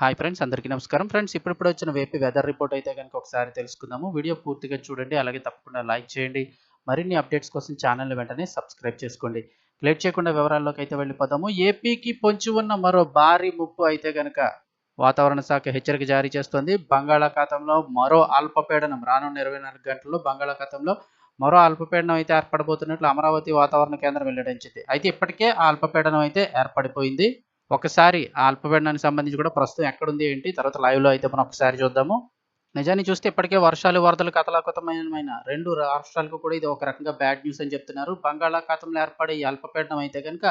Hi friends అందరికీ నమస్కారం. Friends ఇప్పుడిప్పుడు వచ్చిన వేపీ వెదర్ రిపోర్ట్ అయితే కనుక ఒకసారి తెలుసుకుందాము. వీడియో పూర్తిగా చూడండి అలాగే తప్పకుండా లైక్ చేయండి. మరిన్ని అప్డేట్స్ కోసం ఛానల్ని వెంటనే సబ్స్క్రైబ్ చేసుకోండి. లేట్ చేయకుండా వివరాల్లోకి అయితే వెళ్ళిపోదాము. ఏపీకి పొంచి ఉన్న మరో భారీ ముప్పు అయితే కనుక వాతావరణ శాఖ హెచ్చరిక జారీ చేస్తోంది. బంగాళాఖాతంలో మరో అల్పపీడనం రానున్న ఇరవై నాలుగు గంటల్లో బంగాళాఖాతంలో మరో అల్పపీడనం అయితే ఏర్పడబోతున్నట్లు అమరావతి వాతావరణ కేంద్రం వెల్లడించింది. అయితే ఇప్పటికే ఆ అల్పపీడనం అయితే ఏర్పడిపోయింది. ఒకసారి ఆ అల్పపీడనానికి సంబంధించి కూడా ప్రస్తుతం ఎక్కడుంది ఏంటి? తర్వాత లైవ్లో అయితే మనం ఒకసారి చూద్దాము. నిజాన్ని చూస్తే ఇప్పటికే వర్షాలు వరదలు కథలాకృతమైన రెండు రాష్ట్రాలకు కూడా ఇది ఒక రకంగా బ్యాడ్ న్యూస్ అని చెప్తున్నారు. బంగాళాఖాతంలో ఏర్పడే ఈ అల్పపీడనం అయితే కనుక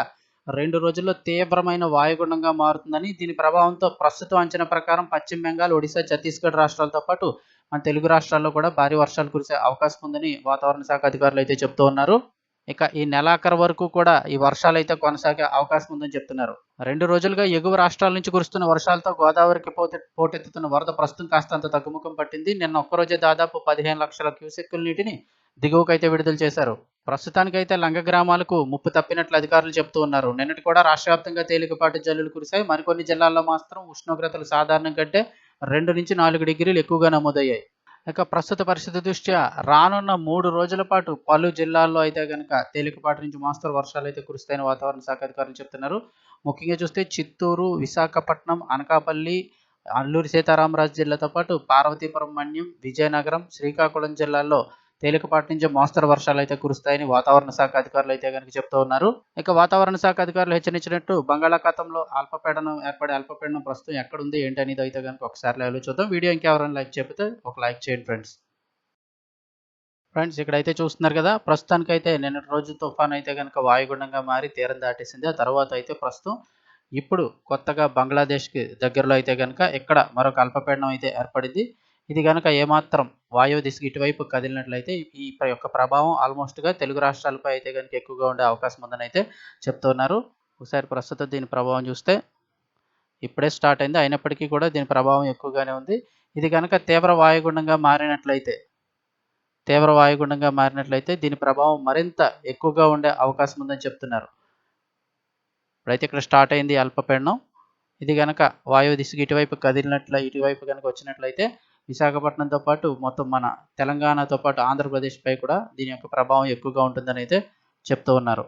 రెండు రోజుల్లో తీవ్రమైన వాయుగుండంగా మారుతుందని దీని ప్రభావంతో ప్రస్తుతం అంచనా ప్రకారం పశ్చిమ బెంగాల్ ఒడిశా ఛత్తీస్గఢ్ రాష్ట్రాలతో పాటు మన తెలుగు రాష్ట్రాల్లో కూడా భారీ వర్షాలు కురిసే అవకాశం ఉందని వాతావరణ శాఖ అధికారులు అయితే చెప్తూ ఉన్నారు. ఇక ఈ నెలాఖరు వరకు కూడా ఈ వర్షాలు అయితే కొనసాగే అవకాశం ఉందని చెప్తున్నారు. రెండు రోజులుగా ఎగువ రాష్ట్రాల నుంచి కురుస్తున్న వర్షాలతో గోదావరికి పోతే పోటెత్తుతున్న వరద ప్రస్తుతం కాస్తంత తగ్గుముఖం పట్టింది. నిన్న ఒక్కరోజే దాదాపు పదిహేను లక్షల క్యూసెక్కుల నీటిని దిగువకైతే విడుదల చేశారు. ప్రస్తుతానికైతే లంగ గ్రామాలకు ముప్పు తప్పినట్లు అధికారులు చెబుతూ ఉన్నారు. నిన్నటి కూడా రాష్ట్ర వ్యాప్తంగా తేలికపాటి జల్లులు కురిశాయి. మరికొన్ని జిల్లాల్లో మాత్రం ఉష్ణోగ్రతలు సాధారణం కంటే రెండు నుంచి నాలుగు డిగ్రీలు ఎక్కువగా నమోదయ్యాయి. ఇక ప్రస్తుత పరిస్థితి దృష్ట్యా రానున్న మూడు రోజుల పాటు పలు జిల్లాల్లో అయితే కనుక తేలికపాటి నుంచి మోస్తరు వర్షాలు అయితే కురుస్తాయని వాతావరణ శాఖ అధికారులు చెప్తున్నారు. ముఖ్యంగా చూస్తే చిత్తూరు విశాఖపట్నం అనకాపల్లి అల్లూరి సీతారామరాజు జిల్లాతో పాటు పార్వతీపురం మన్యం విజయనగరం శ్రీకాకుళం జిల్లాల్లో తేలికపాటి నుంచి మోస్తరు వర్షాలు అయితే కురుస్తాయని వాతావరణ శాఖ అధికారులు అయితే కనుక చెప్తూ ఉన్నారు. ఇక వాతావరణ శాఖ అధికారులు హెచ్చరించినట్టు బంగాళాఖాతంలో అల్పపీడనం ఏర్పడే అల్పపీడనం ప్రస్తుతం ఎక్కడుంది ఏంటి అనేది అయితే కనుక ఒకసారి లైవ్లో చూద్దాం. వీడియో ఇంకెవరైనా లైక్ చెప్తే ఒక లైక్ చేయండి ఫ్రెండ్స్. ఫ్రెండ్స్ ఇక్కడైతే చూస్తున్నారు కదా ప్రస్తుతానికైతే నిన్నటి రోజు తుఫాన్ అయితే కనుక వాయుగుండంగా మారి తీరం దాటేసింది. ఆ తర్వాత అయితే ప్రస్తుతం ఇప్పుడు కొత్తగా బంగ్లాదేశ్కి దగ్గరలో అయితే కనుక ఇక్కడ మరొక అల్పపీడనం అయితే ఏర్పడింది. ఇది కనుక ఏమాత్రం వాయువు దిశకు ఇటువైపు కదిలినట్లయితే ఈ యొక్క ప్రభావం ఆల్మోస్ట్గా తెలుగు రాష్ట్రాలపై అయితే కనుక ఎక్కువగా ఉండే అవకాశం ఉందని అయితే చెప్తున్నారు. ఒకసారి ప్రస్తుతం దీని ప్రభావం చూస్తే ఇప్పుడే స్టార్ట్ అయింది. అయినప్పటికీ కూడా దీని ప్రభావం ఎక్కువగానే ఉంది. ఇది కనుక తీవ్ర వాయుగుండంగా మారినట్లయితే తీవ్ర వాయుగుండంగా మారినట్లయితే దీని ప్రభావం మరింత ఎక్కువగా ఉండే అవకాశం ఉందని చెప్తున్నారు. ఇప్పుడైతే ఇక్కడ స్టార్ట్ అయింది అల్పపీడనం. ఇది కనుక వాయువు దిశకు ఇటువైపు కదిలినట్ల ఇటువైపు కనుక వచ్చినట్లయితే విశాఖపట్నంతో పాటు మొత్తం మన తెలంగాణతో పాటు ఆంధ్రప్రదేశ్పై కూడా దీని యొక్క ప్రభావం ఎక్కువగా ఉంటుందని అయితే చెప్తూ ఉన్నారు.